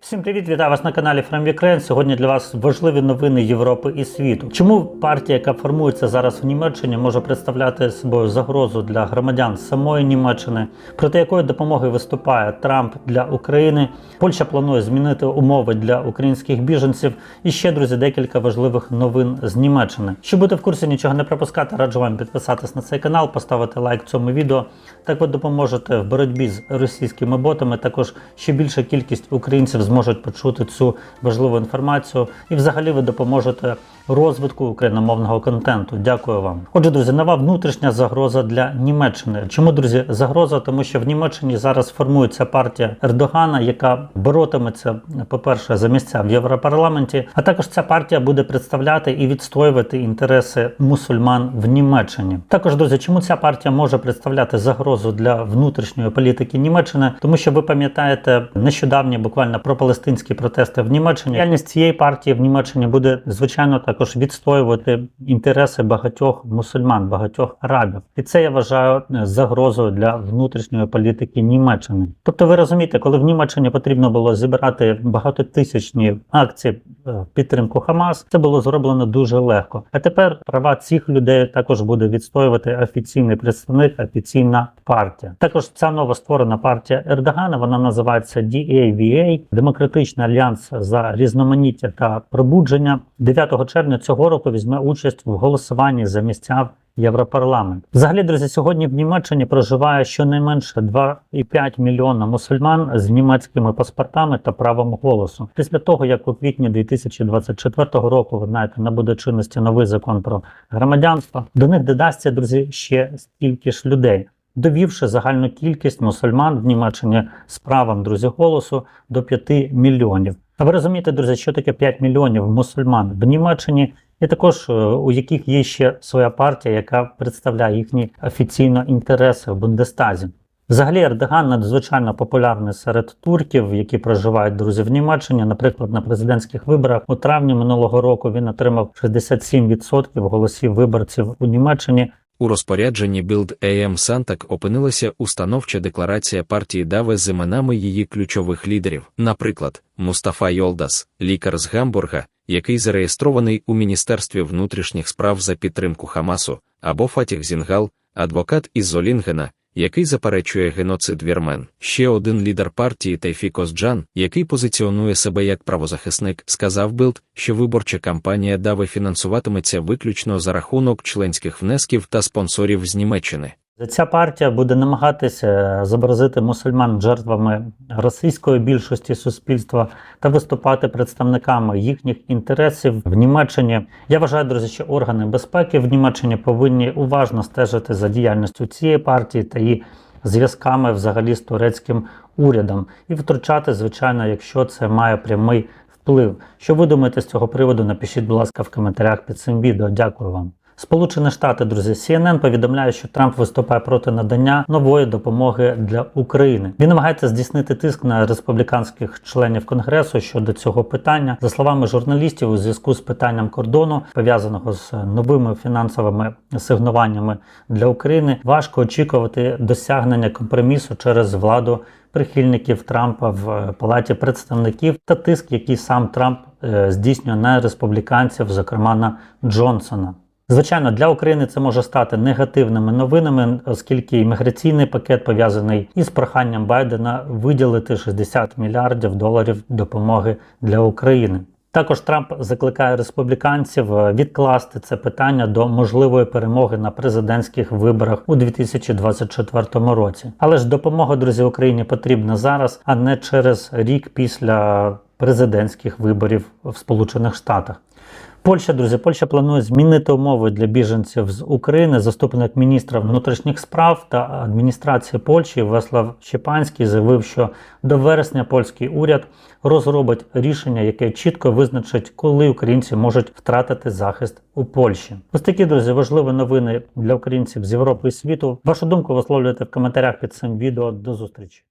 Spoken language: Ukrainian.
Всім привіт, вітаю вас на каналі From Ukraine. Сьогодні для вас важливі новини Європи і світу. Чому партія, яка формується зараз в Німеччині, може представляти собою загрозу для громадян самої Німеччини, проти якої допомоги виступає Трамп для України? Польща планує змінити умови для українських біженців. І ще друзі, декілька важливих новин з Німеччини. Щоб бути в курсі нічого не пропускати, раджу вам підписатись на цей канал, поставити лайк цьому відео. Так ви допоможете в боротьбі з російськими ботами. Також ще більша кількість українців зможуть почути цю важливу інформацію, і взагалі ви допоможете розвитку україномовного контенту. Дякую вам. Отже, друзі, нова внутрішня загроза для Німеччини. Чому друзі, загроза? Тому що в Німеччині зараз формується партія Ердогана, яка боротиметься, по-перше, за місця в Європарламенті. А також ця партія буде представляти і відстоювати інтереси мусульман в Німеччині. Також, друзі, чому ця партія може представляти загрозу для внутрішньої політики Німеччини? Тому що ви пам'ятаєте нещодавні буквально пропалестинські протести в Німеччині. Діяльність цієї партії в Німеччині буде звичайно також відстоювати інтереси багатьох мусульман, багатьох арабів, і це я вважаю загрозою для внутрішньої політики Німеччини. Тобто, ви розумієте, коли в Німеччині потрібно було зібрати багатотисячні акції е, в підтримку Хамас, це було зроблено дуже легко. А тепер права цих людей також буде відстоювати офіційний представник, офіційна партія. Також ця новостворена партія Ердогана, вона називається DAVA, Демократичний альянс за різноманіття та пробудження. 9 червня цього року візьме участь в голосуванні за місця в Європарламент. Взагалі, друзі, сьогодні в Німеччині проживає щонайменше 2,5 мільйона мусульман з німецькими паспортами та правом голосу. Після того, як у квітні 2024 року, ви знаєте, набуде чинності новий закон про громадянство, до них додасться, друзі, ще стільки ж людей. Довівши загальну кількість мусульман в Німеччині з правом друзі голосу до 5 мільйонів. А ви розумієте, друзі, що таке 5 мільйонів мусульман в Німеччині, і також е, у яких є ще своя партія, яка представляє їхні офіційно інтереси в Бундестазі. Взагалі Ердоган надзвичайно популярний серед турків, які проживають друзі в Німеччині. Наприклад, на президентських виборах у травні минулого року він отримав 67% голосів виборців у Німеччині. У розпорядженні Build AM Сантак опинилася установча декларація партії Даве з іменами її ключових лідерів, наприклад, Мустафа Йолдас, лікар з Гамбурга, який зареєстрований у Міністерстві внутрішніх справ за підтримку Хамасу, або Фатіх Зінгал, адвокат із Золінгена, який заперечує геноцид вірмен. Ще один лідер партії Тайфі Козджан, який позиціонує себе як правозахисник, сказав Билд, що виборча кампанія Дави фінансуватиметься виключно за рахунок членських внесків та спонсорів з Німеччини. Ця партія буде намагатися зобразити мусульман жертвами російської більшості суспільства та виступати представниками їхніх інтересів в Німеччині. Я вважаю, друзі, що органи безпеки в Німеччині повинні уважно стежити за діяльністю цієї партії та її зв'язками взагалі з турецьким урядом і втручати, звичайно, якщо це має прямий вплив. Що ви думаєте з цього приводу? Напишіть, будь ласка, в коментарях під цим відео. Дякую вам. Сполучені Штати, друзі, CNN повідомляє, що Трамп виступає проти надання нової допомоги для України. Він намагається здійснити тиск на республіканських членів конгресу щодо цього питання. За словами журналістів, у зв'язку з питанням кордону, пов'язаного з новими фінансовими асигнуваннями для України, важко очікувати досягнення компромісу через владу прихильників Трампа в палаті представників та тиск, який сам Трамп е, здійснює на республіканців, зокрема на Джонсона. Звичайно, для України це може стати негативними новинами, оскільки імміграційний пакет пов'язаний із проханням Байдена виділити 60 мільярдів доларів допомоги для України. Також Трамп закликає республіканців е, відкласти це питання до можливої перемоги на президентських виборах у 2024 році. Але ж допомога друзі Україні потрібна зараз, а не через рік після президентських виборів в Сполучених Штатах. Польща, друзі, Польща планує змінити умови для біженців з України. Заступник міністра внутрішніх справ та адміністрації Польщі Веслав Щепанський заявив, що до вересня польський уряд розробить рішення, яке чітко визначить, коли українці можуть втратити захист у Польщі. Ось такі друзі, важливі новини для українців з Європи і світу. Вашу думку висловлюйте в коментарях під цим відео. До зустрічі.